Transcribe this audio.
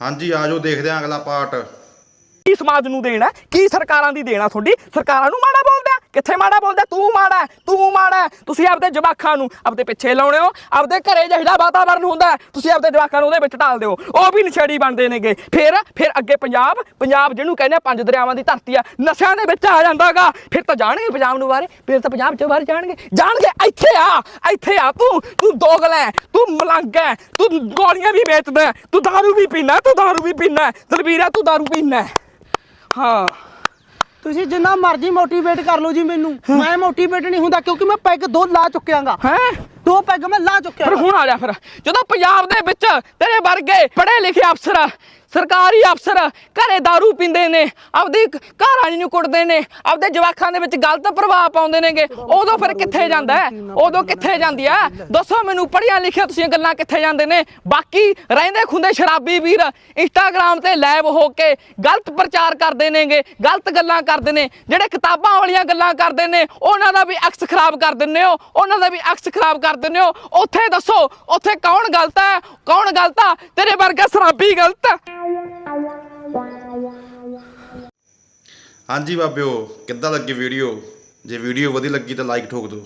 ਹਾਂਜੀ ਆਜੋ ਦੇਖਦੇ ਆਂ ਅਗਲਾ ਪਾਰਟ ਕੀ ਸਮਾਜ ਨੂੰ ਦੇਣਾ ਕੀ ਸਰਕਾਰਾਂ ਦੀ ਦੇਣਾ ਤੁਹਾਡੀ? ਸਰਕਾਰਾਂ ਨੂੰ ਮਾੜਾ ਬੋਲਦਾ ਕਿੱਥੇ ਮਾੜਾ ਬੋਲਦਾ ਤੂੰ ਮਾੜਾ ਹੈ, ਤੂੰ ਮਾੜਾ ਹੈ। ਤੁਸੀਂ ਆਪਦੇ ਜਵਾਕਾਂ ਨੂੰ ਆਪਦੇ ਪਿੱਛੇ ਲਾਉਣੇ ਹੋ ਆਪਦੇ ਘਰੇ ਜਿਹੜਾ ਵਾਤਾਵਰਨ ਹੁੰਦਾ ਹੈ, ਤੁਸੀਂ ਆਪਦੇ ਜਵਾਕਾਂ ਨੂੰ ਉਹਦੇ ਵਿੱਚ ਢਾਲ ਦਿਓ ਉਹ ਵੀ ਨਸ਼ੇੜੀ ਬਣਦੇ ਨੇਗੇ ਫਿਰ ਫਿਰ ਅੱਗੇ ਪੰਜਾਬ ਪੰਜਾਬ ਜਿਹਨੂੰ ਕਹਿੰਦੇ ਆ ਪੰਜ ਦਰਿਆਵਾਂ ਦੀ ਧਰਤੀ ਆ ਨਸ਼ਿਆਂ ਦੇ ਵਿੱਚ ਆ ਜਾਂਦਾਗਾ ਫਿਰ ਤਾਂ ਜਾਣਗੇ ਪੰਜਾਬ ਨੂੰ ਬਾਰੇ ਫਿਰ ਤਾਂ ਪੰਜਾਬ ਚ ਬਾਰੇ ਜਾਣਗੇ ਜਾਣਗੇ ਇੱਥੇ ਆ ਇੱਥੇ ਆ ਤੂੰ ਤੂੰ ਦੋਗਲਾ ਹੈ, ਤੂੰ ਮਲੰਗ ਹੈ ਤੂੰ ਗੋਲੀਆਂ ਵੀ ਵੇਚਦਾ ਹੈ, ਤੂੰ दारू ਵੀ ਪੀਣਾ ਤੂੰ दारू ਵੀ ਪੀਣਾ ਦਲਬੀਰਾ ਤੂੰ दारू ਪੀਣਾ ਹਾਂ ਤੁਸੀਂ ਜਿੰਨਾ ਮਰਜ਼ੀ ਮੋਟੀਵੇਟ ਕਰ ਲਓ ਜੀ ਮੈਨੂੰ। ਮੈਂ ਮੋਟੀਵੇਟ ਨਹੀਂ ਹੁੰਦਾ ਕਿਉਂਕਿ ਮੈਂ ਪੈਗ ਦੋ ਲਾ ਚੁੱਕਿਆਂਗਾ। ਹੈ? ਦੋ ਪੈਗ ਮੈਂ ਲਾ ਚੁੱਕਿਆ ਫਿਰ ਹੁਣ ਆ ਜਾ ਫਿਰ। ਜਦੋਂ ਪੰਜਾਬ ਦੇ ਵਿੱਚ ਤੇਰੇ ਵਰਗੇ ਪੜ੍ਹੇ ਲਿਖੇ ਅਫਸਰ ਸਰਕਾਰੀ ਅਫਸਰ ਘਰੇ दारू ਪੀਂਦੇ ਨੇ, ਆਪਦੀ ਘਰ ਵਾਲੀ ਨੂੰ ਕੁੱਟਦੇ ਨੇ, ਆਪਦੇ ਜਵਾਕਾਂ ਦੇ ਵਿੱਚ ਗਲਤ ਪ੍ਰਭਾਵ ਪਾਉਂਦੇ ਨੇਗੇ। ਉਦੋਂ ਫਿਰ ਕਿੱਥੇ ਜਾਂਦਾ ਹੈ? ਉਦੋਂ ਕਿੱਥੇ ਜਾਂਦੀ ਆ ਦੱਸੋ ਮੈਨੂੰ, ਪੜ੍ਹੀਆਂ ਲਿਖਿਆ ਤੁਸੀਂ ਗੱਲਾਂ ਕਿੱਥੇ ਜਾਂਦੇ ਨੇ? ਬਾਕੀ ਰਹਿੰਦੇ ਖੁੰਦੇ ਸ਼ਰਾਬੀ ਵੀਰ ਇੰਸਟਾਗ੍ਰam ਤੇ ਲਾਈਵ ਹੋ ਕੇ ਗਲਤ ਪ੍ਰਚਾਰ ਕਰਦੇ ਨੇਗੇ, ਗਲਤ ਗੱਲਾਂ ਕਰਦੇ ਨੇ, ਜਿਹੜੇ ਕਿਤਾਬਾਂ ਵਾਲੀਆਂ ਗੱਲਾਂ ਕਰਦੇ ਨੇ, ਉਹਨਾਂ ਦਾ ਵੀ ਅਕਸ ਖਰਾਬ ਕਰ ਦਿੰਦੇ ਹੋ, ਉਹਨਾਂ ਦਾ ਵੀ ਅਕਸ ਖਰਾਬ ਕਰ ਦਿੰਦੇ ਹੋ। ਉੱਥੇ ਦੱਸੋ, ਉੱਥੇ ਕੌਣ ਗਲਤ ਹੈ? ਕੌਣ ਗਲਤ ਆ? ਤੇਰੇ ਵਰਗਾ ਸ਼ਰਾਬੀ ਗਲਤ ਆ ਹਾਂਜੀ ਬਾਬਿਓ ਕਿੱਦਾਂ ਲੱਗੀ ਵੀਡੀਓ ਜੇ ਵੀਡੀਓ ਵਧੀਆ ਲੱਗੀ ਤਾਂ ਲਾਈਕ ਠੋਕ ਦਿਓ।